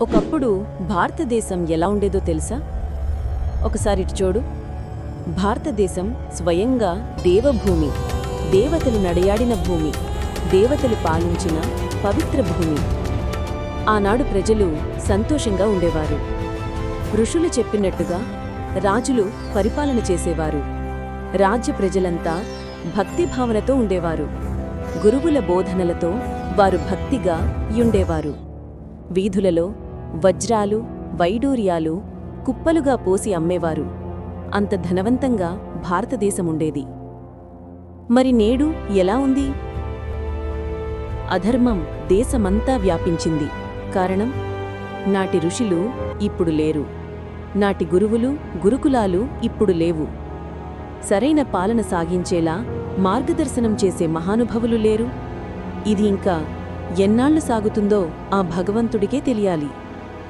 ఒకప్పుడు భారతదేశం ఎలా ఉండేదో తెలుసా? ఒకసారి ఇటు చూడు. భారతదేశం స్వయంగా దేవభూమి దేవతలు నడయాడిన భూమి దేవతలు పాలించిన పవిత్ర భూమి. ఆనాడు ప్రజలు సంతోషంగా ఉండేవారు. ఋషులు చెప్పినట్టుగా రాజులు పరిపాలన చేసేవారు. రాజ్య ప్రజలంతా భక్తిభావనతో ఉండేవారు. గురువుల బోధనలతో వారు భక్తిగా యుండేవారు. వీధులలో వజ్రాలు వైడూర్యాలు కుప్పలుగా పోసి అమ్మేవారు. అంత ధనవంతంగా భారతదేశముండేది. మరి నేడు ఎలా ఉంది? అధర్మం దేశమంతా వ్యాపించింది. కారణం? నాటి ఋషులు ఇప్పుడు లేరు. నాటి గురువులు గురుకులాలు ఇప్పుడు లేవు. సరైన పాలన సాగించేలా మార్గదర్శనం చేసే మహానుభవులు లేరు. ఇది ఇంకా ఎన్నాళ్ళు సాగుతుందో ఆ భగవంతుడికే తెలియాలి.